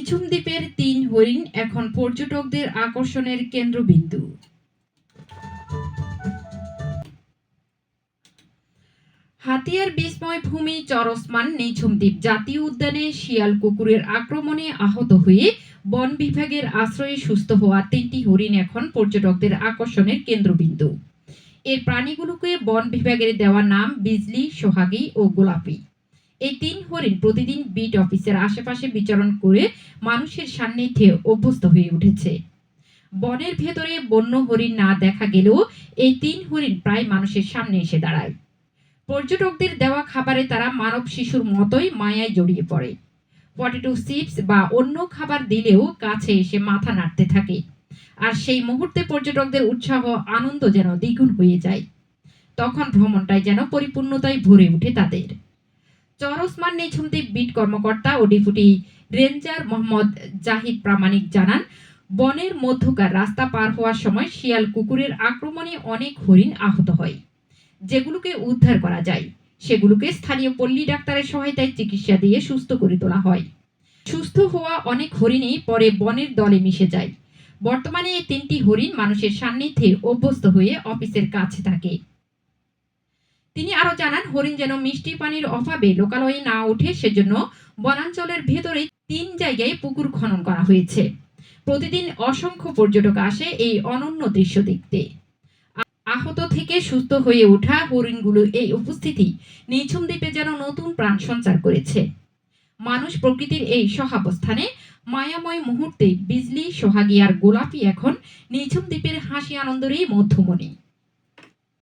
নিঝুম দ্বীপের তিন হরিণ এখন পর্যটকদের আকর্ষণের কেন্দ্রবিন্দু। হাতিয়ার বিস্ময় ভূমি চরসমান নিঝুম দ্বীপ জাতীয় উদ্যানে শিয়াল কুকুরের আক্রমণে আহত হয়ে বন বিভাগের আশ্রয়ে সুস্থ হওয়া তিনটি হরিণ এখন পর্যটকদের আকর্ষণের কেন্দ্রবিন্দু। এর প্রাণীগুলোকে বন বিভাগের দেওয়া নাম, বিজলি, সোহাগী ও গোলাপি। এই তিন হরিণ প্রতিদিন বিট অফিসের আশেপাশে বিচরণ করে মানুষের সান্নিধ্যে অভ্যস্ত হয়ে উঠেছে। বনের ভেতরে বন্য হরিণ না দেখা গেলেও এই তিন হরিণ প্রায় মানুষের সামনে এসে দাঁড়ায়। পর্যটকদের দেওয়া খাবারে তারা মানব শিশুর মতোই মায়ায় জড়িয়ে পড়ে। পটেটো চিপস বা অন্য খাবার দিলেও কাছে এসে মাথা নাড়তে থাকে। আর সেই মুহূর্তে পর্যটকদের উৎসাহ, আনন্দ যেন দ্বিগুণ হয়ে যায়। তখন ভ্রমণটাই যেন পরিপূর্ণতায় ভরে ওঠে তাদের। চরসমান নিঝুমদ্বীপ বিট কর্মকর্তা ও ডেপুটি রেঞ্জার মোহাম্মদ জাহিদ প্রামাণিক জানান, বনের মধ্যকার রাস্তা পার হওয়ার সময় শিয়াল কুকুরের আক্রমণে অনেক হরিণ আহত হয়। যেগুলোকে উদ্ধার করা যায়, সেগুলোকে স্থানীয় পল্লী ডাক্তারের সহায়তায় চিকিৎসা দিয়ে সুস্থ করে তোলা হয়। সুস্থ হওয়া অনেক হরিণই পরে বনের দলে মিশে যায়। বর্তমানে এই তিনটি হরিণ মানুষের সান্নিধ্যে অভ্যস্ত হয়ে অফিসের কাছে থাকে। তিনি আরও জানান, হরিণ যেন মিষ্টি পানির অভাবে লোকালয়ে না ওঠে, সেজন্য বনাঞ্চলের ভেতরে তিন জায়গায় পুকুর খনন করা হয়েছে। প্রতিদিন অসংখ্য পর্যটক আসে এই অনন্য দৃশ্য দেখতে। আহত থেকে সুস্থ হয়ে ওঠা হরিণগুলো এই উপস্থিতি নিঝুম দ্বীপে যেন নতুন প্রাণ সঞ্চার করেছে। মানুষ প্রকৃতির এই সহাবস্থানে মায়াময় মুহূর্তে বিজলি, সোহাগী আর গোলাপি এখন নিঝুম দ্বীপের হাসি আনন্দেরই মধ্যমণি।